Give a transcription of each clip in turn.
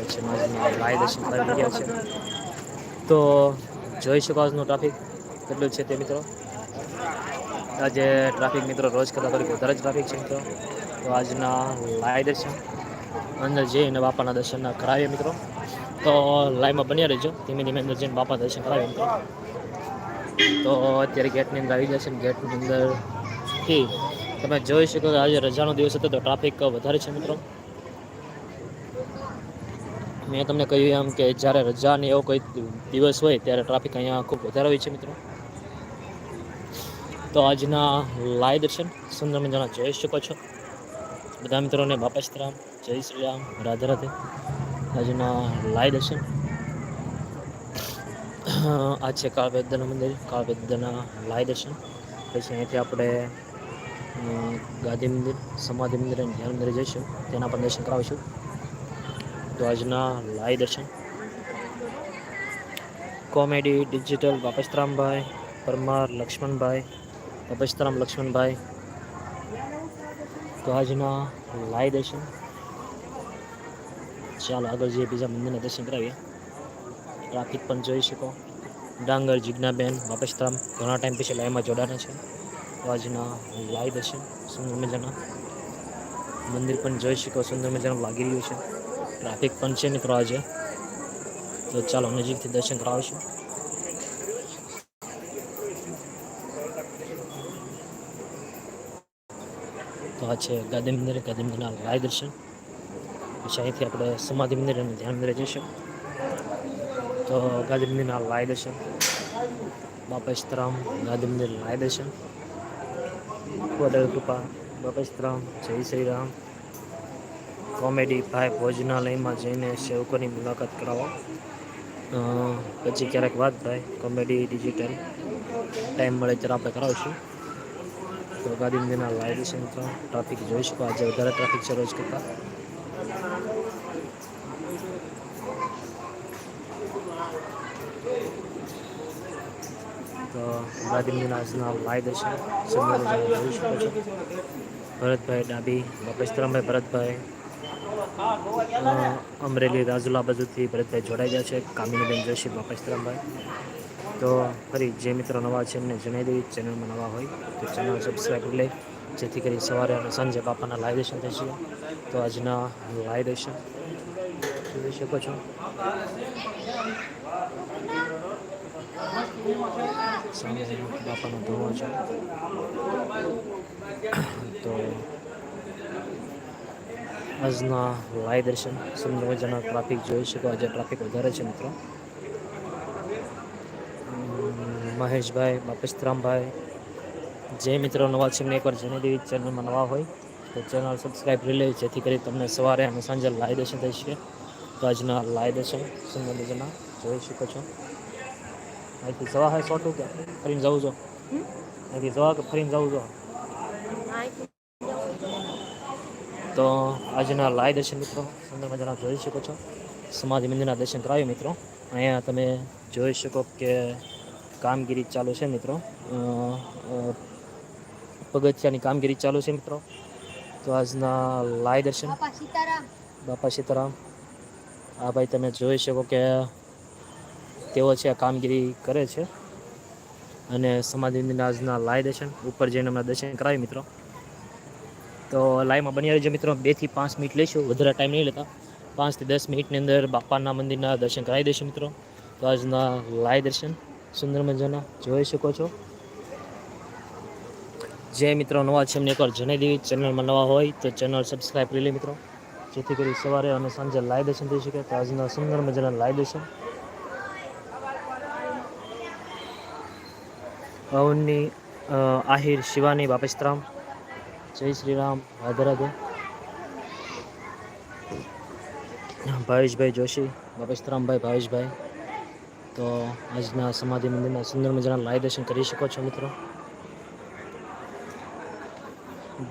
રહ્યા છે લાઈ દર્શન કરી રહ્યા છે. તો જોઈ શકો આજનું ટ્રાફિક કેટલું છે તે મિત્રો? આજે ટ્રાફિક મિત્રો રોજ કરતાં થોડીક વધારે જ ટ્રાફિક છે મિત્રો. તો આજના લાઈ દર્શન, અંદર જઈને બાપાના દર્શન કરાવીએ મિત્રો. તો લાઈવમાં બન્યા રહેજો. ધીમે ધીમે અંદર જઈને બાપા દર્શન કરાવીએ મિત્રો. તો અત્યારે ગેટની અંદર આવી જશે ગેટની અંદરથી તમે જોઈ શકો આજે રજાનો દિવસ હતો, તો ટ્રાફિક વધારે છે મિત્રો. મેં તમને કહ્યું એમ કે જ્યારે રજા ને એવો કોઈ દિવસ હોય ત્યારે ટ્રાફિક અહીંયા ખૂબ વધારે હોય છે મિત્રો. તો આજના લાઈવ દર્શન સુંદર મજાના જોઈ શકો છો. બધા મિત્રોને બાપા સીતરામ જય શ્રી રામ, રાધે રાધે. આજના લાઈવ દર્શન. આ છે કાળવેદ્યના મંદિર કાળવેદ્યના લાઈ દર્શન. પછી અહીંથી આપણે ગાંધી મંદિર, સમાધિ મંદિર અને ધ્યાન મંદિર જઈશું. તેના પણ દર્શન કરાવીશું. તો આજના લાઈ દર્શન. Comedy, digital બાપસ્તરામભાઈ Parmar, Laxmanbhai બાપસ્તરામ Laxmanbhai. તો આજના લાઈ દર્શન. ચાલો આગળ જઈએ બીજા મંદિરના દર્શન કરાવીએ. ટ્રાફિક પણ જોઈ શકો. ડાંગર, જિજ્ઞાબેન બાપસ્તરામ ઘણા ટાઈમ પછી લાઈમાં જોડાના છે. તો આજના લાઈ દર્શન. સુંદર મજાના. મંદિર પણ જોઈ શકો. સુંદર મજાનું લાગી રહ્યું છે. ટ્રાફિક પણ છે મિત્રો આજે તો ચાલો નજીકથી દર્શન કરાવીશું તો આ છે ગાંધી મંદિર ગાંધી મંદિરના લાય દર્શન પછી અહીંથી આપણે સમાધિ મંદિર અને ધ્યાન મંદિરે જઈશું તો ગાંધી મંદિરના લાય દર્શન બાપા સીતારામ ગાંધી મંદિર લાય દર્શન વડલ કૃપા બાપા સીતારામ જય શ્રી રામ કોમેડી ભાઈ ભોજનાલયમાં જઈને સેવકોની મુલાકાત કરાવો. પછી ક્યારેક વાત થાય, કોમેડી ડિજિટલ ટાઈમ મળે ત્યારે આપણે કરાવીશું. તો ગાંધીનગરના લાઈવ છે ટ્રાફિક જોઈ શકો આજે વધારે ટ્રાફિક છે રોજ કરતાં. તો ગાંધી આજના લાઈવ દર્શન જોઈ શકો છો. ભરતભાઈ ડાબી બાપેશ્વરમભાઈ ભરતભાઈ. અમરેલી રાજુલા બાજુથી ભરતભાઈ જોડાઈ ગયા છે, કામિનીબેન જોશી બાપેશ્વરમભાઈ તો ફરી જે મિત્રો નવા છે એમને જણાવી દેવી ચેનલમાં નવા હોય તો ચેનલ સબસ્ક્રાઈબ કરી લે, જેથી કરી સવારે અને સાંજે બાપાના લાઈવ દર્શન થઈ શકે તો આજના લાઈવ દર્શન જોઈ શકો છો. સામે બાપાનો ધોવો છે તો આજના લાઈ દર્શન મજાના ટ્રાફિક જોઈ શકો. આજે ટ્રાફિક વધારે છે મિત્રો. મહેશભાઈ બાપસ્તરામભાઈ જે મિત્રો નવા છે એકવાર જણાવી દેવી ચેનલમાં નવા હોય તો ચેનલ સબસ્ક્રાઈબ કરી લેવી જેથી કરી તમને સવારે અને સાંજે લાય દર્શન થઈ શકે. તો આજના લાય દર્શન સુંદર મજાના જોઈ શકો છો. અહીંથી સવા હોય સોટું કે ફરીને જવું છો. અહીંથી સવા કે ફરીને જવું છો. તો આજના લાય દર્શન મિત્રો સુંદર મજાના જોઈ શકો છો. સમાધિ મંદિરના દર્શન કરાવ્યું મિત્રો. અહીંયા તમે જોઈ શકો કે કામગીરી ચાલુ છે મિત્રો. પગથિયાની કામગીરી ચાલુ છે મિત્રો. તો આજના લાય દર્શન. બાપા સીતારામ. આ ભાઈ તમે જોઈ શકો કે તેઓ છે આ કામગીરી કરે છે. અને સમાધિ મંદિરના આજના લાય દર્શન ઉપર જઈને હમણાં દર્શન કરાવી મિત્રો. તો લાઈવમાં બની રહેજો મિત્રો. બેથી પાંચ મિનિટ લઈશું વધારે ટાઈમ નહીં લેતા. પાંચથી દસ મિનિટની અંદર બાપાના મંદિરના દર્શન કરાવી દઈશું મિત્રો. તો આજના લાઈવ દર્શન સુંદર મજાના જોઈ શકો છો. જે મિત્રો, નવા છે એમને એકવાર જણાવી દેવી. ચેનલમાં નવા હોય તો ચેનલ સબસ્ક્રાઈબ કરી લે મિત્રો. જેથી કરી સવારે અને સાંજે લાઈવ દર્શન થઈ શકે. તો આજના સુંદર મજાના લાઈવ દર્શન. અવની આહિર, શિવાની બાપેસ્તરામ. જય શ્રી રામ રાધે રાધે ભાવેશભાઈ જોશી. બાપેસ્તરામભાઈ ભાવેશભાઈ. તો આજના સમાધિ મંદિરના સુંદર મજાના લાઈવ દર્શન કરી શકો છો મિત્રો?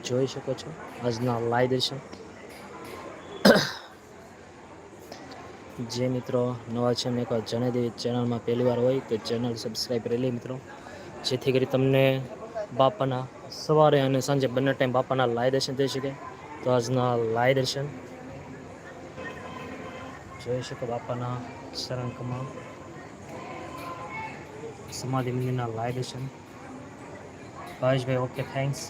જોઈ શકો છો આજના લાઈવ દર્શન. જે મિત્રો નવા છે, મેં એકવાર જણાવી ચેનલમાં પહેલી વાર હોય તો ચેનલ સબસ્ક્રાઈબ કરી લે મિત્રો. જેથી કરી તમને બાપાના સવારે અને સાંજે બંને ટાઈમ બાપાના લાય દર્શન થઈ શકે. તો આજના લાય દર્શન. જોઈ શકો બાપાના શરણકમાં સમાધિ મંદિરના લાય દર્શન. ભાવેશભાઈ ઓકે થેન્ક્સ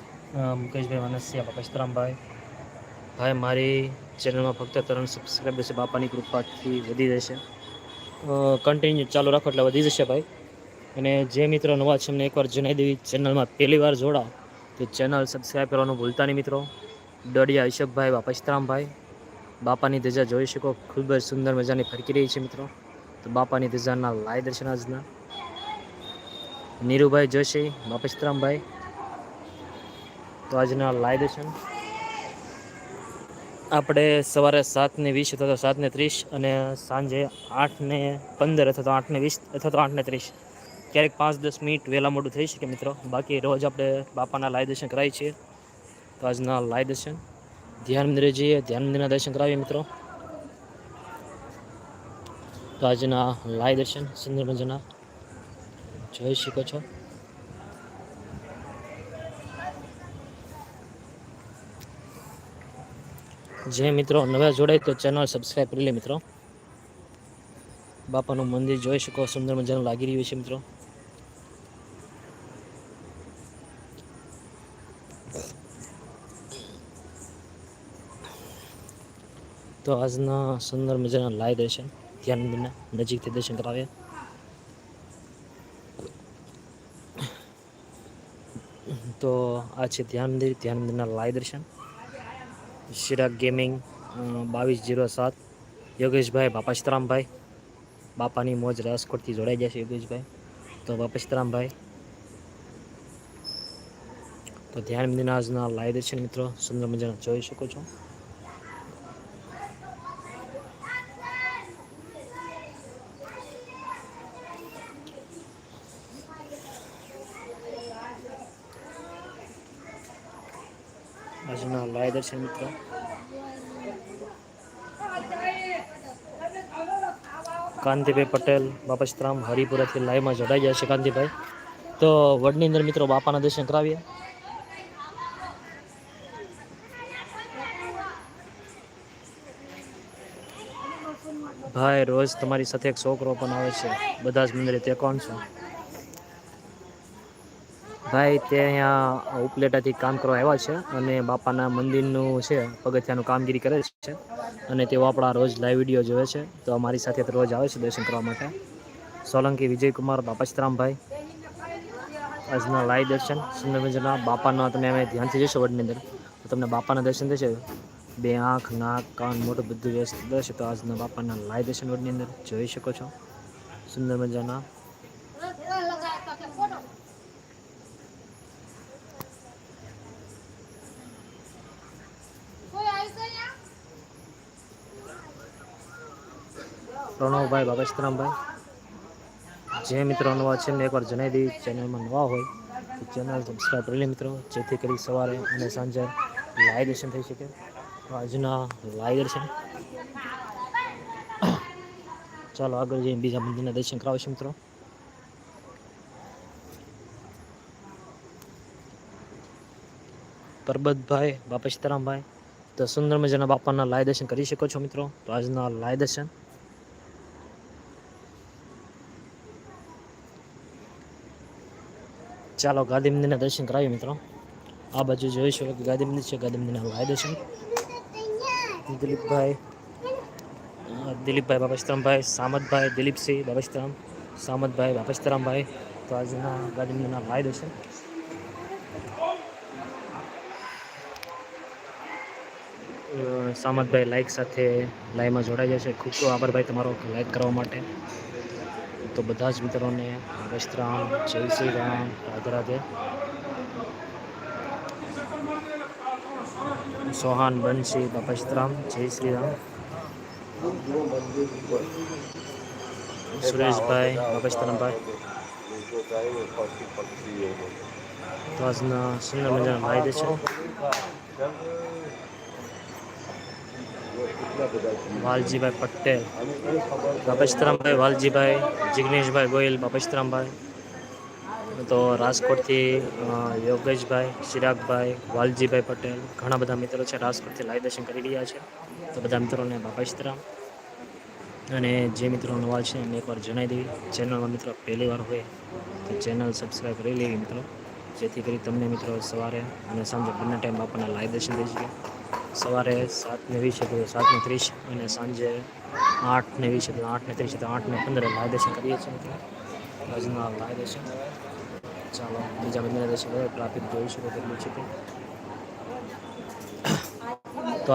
મુકેશભાઈ વનસ્યા પકસ્તરામભાઈ ભાઈ, મારી ચેનલમાં ફક્ત ત્રણ સબસ્ક્રાઈબર બાપાની કૃપાથી વધી જશે. કન્ટિન્યુ ચાલુ રાખો એટલે વધી જશે ભાઈ. અને જે મિત્રો નવા છે, એમને એકવાર જણાવી દેવી ચેનલમાં પહેલી વાર જોડાઓ. તો ચેનલ સબસ્ક્રાઈબ કરવાનું ભૂલતા નહીં મિત્રો. દડિયા ઈશબભાઈ બાપસ્તરામભાઈ, બાપાની ધજા જોઈ શકો. ખૂબ જ સુંદર મજાની ફરકી રહી છે મિત્રો. તો બાપાની ધજાના લાય દર્શન આજના. નીરુભાઈ જોશી, બાપસ્તરામભાઈ. તો આજના લાય દર્શન. આપણે સવારે સાતને વીસ અથવા તો સાતને ત્રીસ અને સાંજે આઠને પંદર અથવા તો આઠને વીસ અથવા તો આઠને ત્રીસ. ક્યારેક પાંચ દસ મિનિટ વહેલા મોડું થઈ શકે મિત્રો. બાકી રોજ આપણે બાપાના લાય દર્શન કરાવીએ છીએ. તો આજના લાય દર્શન. ધ્યાન મંદિરે જઈએ, ધ્યાન મંદિરના દર્શન કરાવીએ મિત્રો. તો આજના લાય દર્શન સુંદર મજાના જોઈ શકો છો. જે મિત્રો નવા જોડાય તો ચેનલ સબસ્ક્રાઈબ કરી લે મિત્રો. બાપાનું મંદિર જોઈ શકો સુંદર મજાનું લાગી રહ્યું છે મિત્રો. તો આજના સુંદર મજાના લાય દર્શન ધ્યાન મંદિરના નજીકથી દર્શન કરાવ્યા તો આ છે ધ્યાન મંદિર, ધ્યાન મંદિરના લાય દર્શન. શિરાગ ગેમિંગ બાવીસ જીરો સાત. યોગેશભાઈ, બાપા બાપાશરામભાઈ બાપાની મોજ રાજકોટથી જોડાઈ જશે યોગેશભાઈ. તો બાપા બાપાશરામભાઈ તો ધ્યાન મંદિરના આજના લાય દર્શન મિત્રો, સુંદર મજાના જોઈ શકો છો. દર્શન મિત્રો. કાંતિભાઈ પટેલ બાપસ્તરામ હરિપુરાથી લાઈવમાં જોડાઈ છે કાંતિભાઈ. તો વડની અંદર મિત્રો બાપાના દર્શન કરાવીએ. ભાઈ રોજ તમારી સાથે એક છોકરો પણ આવે છે. બધા જ મંદિરે તે કોણ છો? ભાઈ તે અહીંયા ઉપલેટાથી કામ કરવા આવ્યા છે અને બાપાના મંદિરનું છે, પગથિયાનું કામગીરી કરે છે અને તેઓ આપણા રોજ લાઈવ વીડિયો જોવે છે. તો અમારી સાથે રોજ આવે છે દર્શન કરવા માટે. સોલંકી વિજયકુમાર બાપાશ્રામભાઈ આજના લાઈવ દર્શન. સુંદર મજાના બાપાના તમે અમે ધ્યાનથી જશો વડની અંદર. તો તમને બાપાના દર્શન થશે. બે આંખ, નાક, કાન મોટું બધું વ્યસ્ત દર્શે તો આજના બાપાના લાઈવ દર્શન વડની અંદર જોઈ શકો છો. સુંદર મજાના પ્રણવભાઈ બાબસ્તરામભાઈ જે મિત્રો નવા છે એમને એકવાર જણાવી દઈ ચેનલમાં નવા હોય, તો ચેનલ સબસ્ક્રાઈબ કરી લે મિત્રો. જેથી કરી સવારે અને સાંજે લાઈવ દર્શન થઈ શકે. તો આજના લાઈવ દર્શન ચાલો આગળ જઈને બીજા મંદિરના દર્શન કરાવીશું મિત્રો. પરબતભાઈ બાપસ્તરામભાઈ તો સુંદર મજાના બાપાના લાય દર્શન કરી શકો છો મિત્રો. તો આજના લાય દર્શન. ચાલો ગાંધી મંદિરના દર્શન કરાવીએ મિત્રો. આ બાજુ જોઈશું કે ગાંધી મંદિર છે ગાંધી મંદિરના લાય દર્શન. દિલીપભાઈ દિલીપભાઈ બાપસ્તરામભાઈ, સામતભાઈ, દિલીપસિંહ બાપસ્તરામ, સામતભાઈ બાપસ્તરામભાઈ. તો આજના ગાંધી મંદિરના લાય દર્શન સામતભાઈ લાઇક સાથે લાઈવમાં જોડાઈ જશે. ખૂબ ખૂબ આભાર ભાઈ તમારો લાઈક કરવા માટે. તો બધા જ મિત્રોને વસ્ત્રામ જય શ્રી રામ, રાધે રાધે. સોહાન બંશી બાપસ્તરામ જય શ્રી રામ. સુરેશભાઈ બાપસ્તરામભાઈ તો આજના સુંદર મજાના ભાઈ દે છે. વાલજીભાઈ પટેલ બાપસ્તરામભાઈ વાલજીભાઈ, જિગ્નેશભાઈ ગોયલ બાપસ્તરામભાઈ તો રાજકોટથી યોગેશભાઈ, ચિરાગભાઈ, વાલજીભાઈ પટેલ, ઘણા બધા મિત્રો છે રાજકોટથી લાઈવ દર્શન કરી રહ્યા છે. તો બધા મિત્રોને બાપસ્તરામ અને જે મિત્રો નવા છે એને એકવાર જણાવી દેવી. ચેનલમાં મિત્રો પહેલી વાર હોય તો ચેનલ સબસ્ક્રાઈબ કરી લેવી મિત્રો. જેથી કરી તમને મિત્રો સવારે અને સાંજે બંને ટાઈમ આપણને લાઈવ દર્શન થઈ શકે. સવારે સાતને વીસ તો સાતને ત્રીસ અને સાંજે આઠને વીસ તો આઠને ત્રીસ તો આઠને પંદર લાય દર્શન કરીએ છીએ આજના લાઈવ દર્શન ચાલો, બીજા બંને દર્શન કરે ટ્રાફિક જોઈ શકો કેટલું છે તે.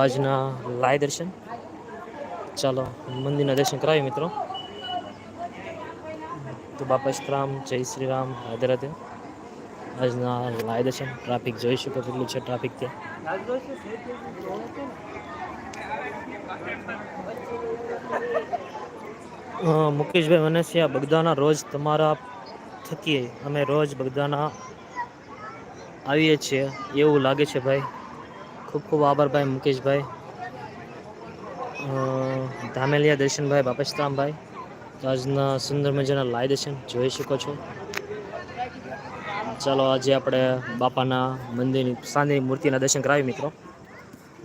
આજના લાય દર્શન ચાલો, મંદિરના દર્શન કરાવીએ મિત્રો. તો બાપસ્તરામ જય શ્રી રામ રાધે આજના લાઈવ દર્શન ટ્રાફિક જોઈ શકો કેટલું છે ટ્રાફિક ત્યાં મુકેશભાઈ વનસિયા બગદાના રોજ તમારા થકી અમે રોજ બગદાના આવીએ છીએ એવું લાગે છે ભાઈ ખૂબ ખૂબ આભાર ભાઈ મુકેશભાઈ ધામેલિયા દર્શનભાઈ બાપસ્તરામભાઈ તો આજના સુંદર મજાના લાઈ દર્શન જોઈ શકો છો ચાલો આજે આપણે બાપાના મંદિરની સાંજની મૂર્તિના દર્શન કરાવી મિત્રો.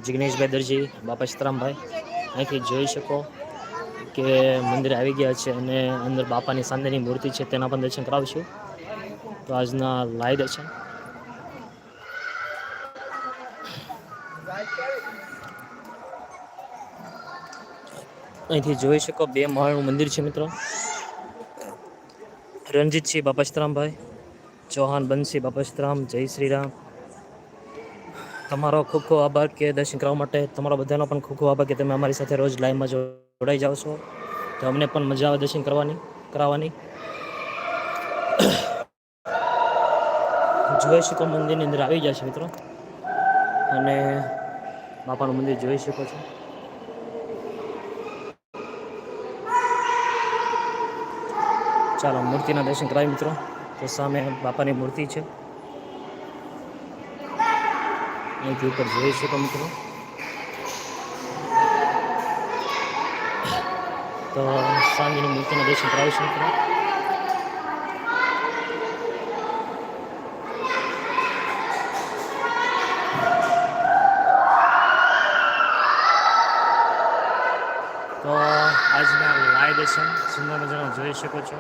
જિગ્નેશભાઈ દરજી, બાપા સીતરામભાઈ, અહીંથી જોઈ શકો કે મંદિરે આવી ગયા છે અને અંદર બાપાની સાંજની મૂર્તિ છે તેના પણ દર્શન કરાવશું. તો આજના લાઈ દર્શન. અહીંથી જોઈ શકો બે માળનું મંદિર છે મિત્રો. રણજીતસિંહ, બાપા સીતરામભાઈ. ચૌહાણ બંસી, બાપા જય શ્રી રામ તમારો ખૂબ ખૂબ આભાર કે દર્શન કરવા માટે તમારો બધાનો પણ ખૂબ ખૂબ આભાર કે તમે અમારી સાથે રોજ લાઈવમાં જોડાઈ જાઓ છો. તો અમને પણ મજા આવે દર્શન કરવાની, કરાવવાની. જોઈ શકો મંદિરની અંદર આવી જશે મિત્રો. અને બાપાનું મંદિર જોઈ શકો છો. ચાલો, મૂર્તિના દર્શન કરાવી મિત્રો. તો સામે બાપાની મૂર્તિ છે. અહીંથી ઉપર જોઈ શકો મિત્રો. તો સાંજની મૂર્તિના દર્શન કરાવીશું મિત્રો. તો આજના લાઈવ દર્શન, સુંદર મજાના જોઈ શકો છો.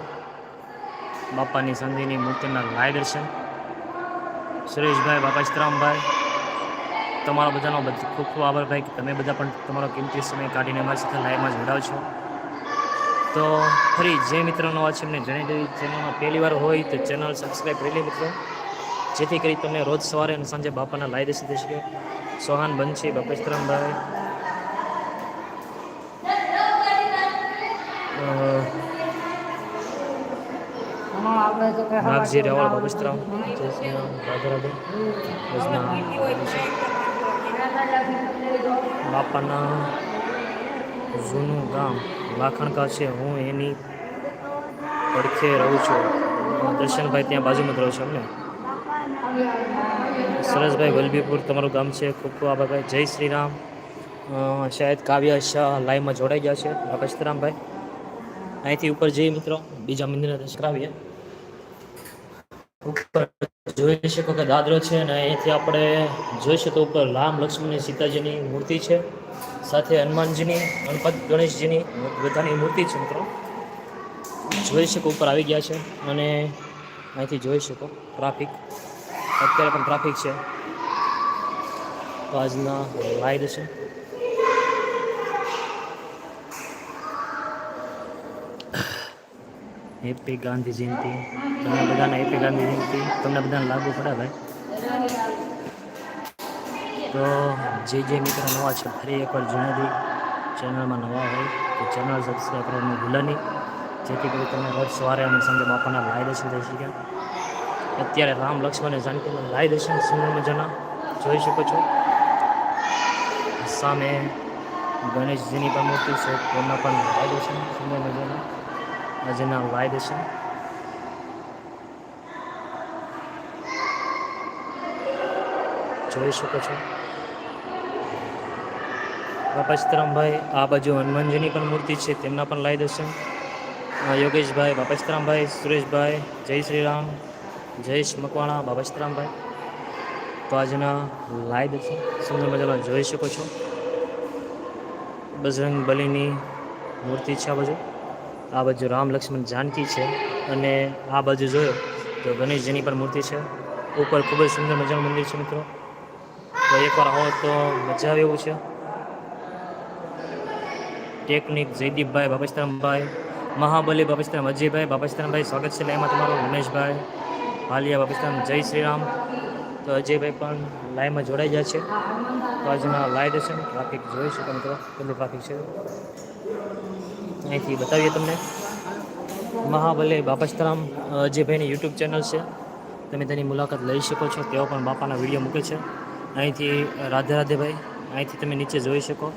બાપાની સંધિની મૂર્તિના લાય દર્શન. સુરેશભાઈ બાપા શ્રામભાઈ તમારા બધાનો ખૂબ ખૂબ આભાર ભાઈ કે તમે બધા પણ તમારો કિંમતી સમય કાઢીને અમારી સાથે લાઈવમાં જોડાવ છો. તો ફરી જે મિત્રોનો વાત છે, એમને જણાવી દેવી ચેનલમાં પહેલી વાર હોય તો ચેનલ સબસ્ક્રાઈબ કરી લે મિત્રો. જેથી કરી તમને રોજ સવારે અને સાંજે બાપાના લાઈવ દર્શન થઈ શકે. સોહાન બનશી બાપા સીતરામભાઈ નાગજી રેવાળ બાબસ્તરામ બાપાના જૂનું ગામ લાખણકા છે. હું એની પડખે રહું છું. દર્શનભાઈ ત્યાં બાજુમાં રહું છું અમને સરસભાઈ વલભીપુર તમારું ગામ છે. ખૂબ ખૂબ આભાર જય શ્રી રામ શાયદ કાવ્ય શાહ લાઈવમાં જોડાઈ ગયા છે. બાપા સીતરામભાઈ. અહીંથી ઉપર જઈએ મિત્રો. બીજા મંદિરના દર્શન કરાવીએ. ઉપર જોઈ શકો કે દાદરો છે અને અહીંથી આપણે જોઈ શકો ઉપર રામ લક્ષ્મણ સીતાજીની મૂર્તિ છે. સાથે હનુમાનજીની ગણપત ગણેશજીની બધાની મૂર્તિ છે મિત્રો. જોઈ શકો ઉપર આવી ગયા છે અને અહીંથી જોઈ શકો ટ્રાફિક. અત્યારે પણ ટ્રાફિક છે. તો આજના લાઈવ છે. હેપી ગાંધી જયંતિ તમને બધાને હેપી ગાંધી જયંતિ તમને બધાને લાગુ પડે ભાઈ? તો જે જે મિત્રો નવા છે, ફરી એકવાર જણાવી ચેનલમાં નવા હોય તો ચેનલ સબસ્ક્રાઈબ કરવાનું ભૂલે નહીં. જેથી કરી તમને રોજ સવારે અને સાંજે બાપાના લાઈ દર્શન થઈ શક્યા અત્યારે રામ લક્ષ્મણ જાનકીના લાય દર્શન સુંદર મજાના જોઈ શકો છો. સામે ગણેશજીની પણ મૂર્તિ છે, તેમના પણ લાય દર્શન સુંદર મજાના આજના લાઈ દર્શન જોઈ શકો છો. બાપા સીતારામભાઈ આ બાજુ હનુમાનજીની પણ મૂર્તિ છે, તેમના પણ લાઈ દર્શન યોગેશભાઈ, બાપા સીતારામભાઈ સુરેશભાઈ, જય શ્રી રામ જયેશ મકવાણા બાબા સીતારામભાઈ તો આજના લાઈ દર્શન સુંદર મજામાં જોઈ શકો છો. બજરંગ બલીની મૂર્તિ છે આ બાજુ. આ બાજુ રામ લક્ષ્મણ જાનકી છે અને આ બાજુ જોયો તો ગણેશજીની પણ મૂર્તિ છે. ઉપર ખૂબ જ સુંદર મજાનું મંદિર છે મિત્રો. તો એકવાર આવો તો મજા આવે એવું છે. ટેકનિક જયદીપભાઈ બાપસ્તરામભાઈ, મહાબલી બાપસ્તરામ અજયભાઈ, બાપસ્તરામભાઈ સ્વાગત છે લાઈમાં તમારું, રમેશભાઈ, હાલિયા બાપસ્તરામ, જય શ્રી રામ તો અજયભાઈ પણ લાઈવમાં જોડાઈ ગયા છે. તો આજના લાઈવ દર્શન ટ્રાફિક જોઈ શકો મિત્રો, કેટલું ટ્રાફિક છે. અહીંથી બતાવીએ તમને. મહાબલી બાપસ્તરામ ભાઈની યુટ્યુબ ચેનલ છે, તમે તેની મુલાકાત લઈ શકો છો. તેઓ પણ બાપાના વીડિયો મૂકે છે. અહીંથી રાધે રાધેભાઈ અહીંથી તમે નીચે જોઈ શકો.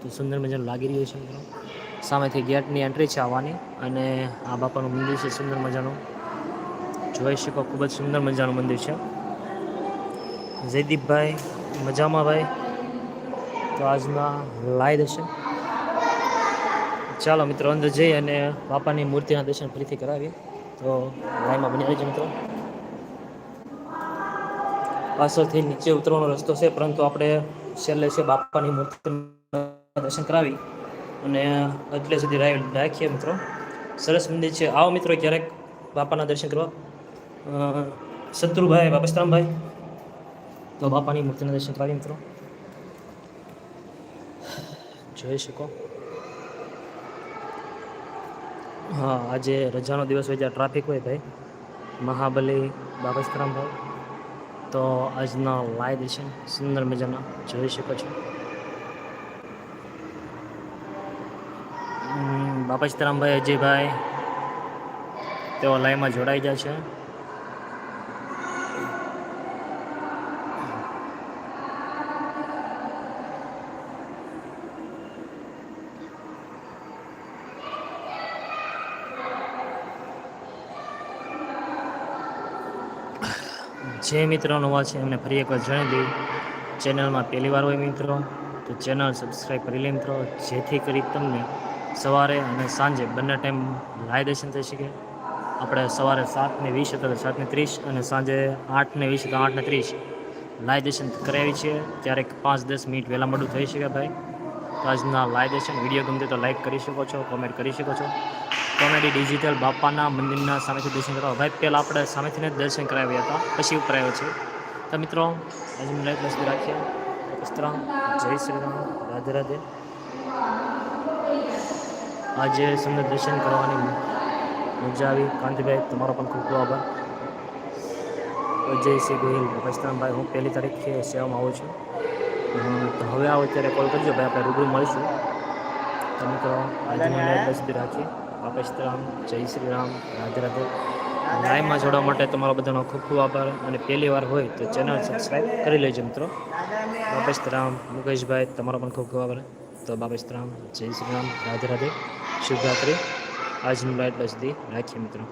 તો સુંદર મજાનું લાગી રહ્યું છે મિત્રો. સામેથી ગેટની એન્ટ્રી છે આવવાની અને આ બાપાનું મંદિર છે સુંદર મજાનું. જોઈ શકો, ખૂબ જ સુંદર મજાનું મંદિર છે. જયદીપભાઈ, મજામાં ભાઈ. તો આજના લાઈ દર્શન ચાલો મિત્રો, અંદર જઈ અને બાપાની મૂર્તિના દર્શન ફરીથી કરાવીએ. તો લાઈમાં બની રહેજો મિત્રો. પાછળથી નીચે ઉતરવાનો રસ્તો છે, પરંતુ આપણે છેલ્લે છે બાપાની મૂર્તિ દર્શન કરાવી અને એટલે સુધી રાખીએ મિત્રો. સરસ મંદિર છે. આવો મિત્રો ક્યારેક બાપાના દર્શન કરવા. શત્રુભાઈ બાપસ્તરામભાઈ તો બાપાની મૂર્તિના દર્શન કરાવીએ મિત્રો. જોઈ શકો. હા આજે રજાનો દિવસ હોય જ્યાં ટ્રાફિક હોય ભાઈ. મહાબલી બાપસ્તરામભાઈ તો આજના લાઈવ છે સુંદર મજાના જોઈ શકો છો. હમ, બાપસ્તરામભાઈ અજયભાઈ તેઓ લાઈવમાં જોડાઈ જાય છે. જે મિત્રો નવા છે, એમને ફરી એકવાર જણાવી દઉં ચેનલમાં પહેલી વાર હોય મિત્રો, તો ચેનલ સબસ્ક્રાઈબ કરી લે મિત્રો, જેથી કરી તમને સવારે અને સાંજે બંને ટાઈમ લાઈવ દર્શન થઈ શકે. આપણે સવારે સાતને વીસ હતા તો સાતને ત્રીસ અને સાંજે આઠને વીસ હતા આઠને ત્રીસ. લાઈવ દર્શન કરાવી છીએ ત્યારે પાંચ દસ મિનિટ વહેલા મોડું થઈ શકે ભાઈ. તો આજના લાઈવ દર્શન, વીડિયો ગમતે તો લાઈક કરી શકો છો કોમેન્ટ કરી શકો છો. કોમેડી, ડિજિટલ બાપાના મંદિરના સામેથી દર્શન કરવા. ભાઈ, પહેલાં આપણે સામેથીને જ દર્શન કરાવ્યા હતા, પછી ઉપર આવ્યો છે. તો મિત્રો, આજે મને બસ રાખીએ ત્રણ જય શ્રી રામ. રાધે રાધે. આજે સુંદર દર્શન કરવાની મજા આવી. કાંતિભાઈ, તમારો પણ ખૂબ ખૂબ આભાર. અજયસિંહ ગોહિલ વસ્ત્રામભાઈ હું પહેલી તારીખે સેવામાં આવું છું. તો હવે આવો ત્યારે કોલ કરજો. ભાઈ, આપણે રૂબરૂ મળીશું. તો મિત્રો, આજે સુધી રાખીએ બાપસ્તરામ જય શ્રી રામ રાધે. રાધે લાઈવમાં જોડવા માટે તમારો બધાનો ખૂબ ખૂબ આભાર. અને પહેલી વાર હોય તો ચેનલ સબસ્ક્રાઈબ કરી લેજો મિત્રો. બાપસ્તરામ મુકેશભાઈ, તમારો પણ ખૂબ ખૂબ આભાર. તો બાપસ્તરામ જય શ્રી રામ રાધે રાધે. શુભરાત્રી. આજનું લાઈટ બસ સુધી રાખીએ મિત્રો.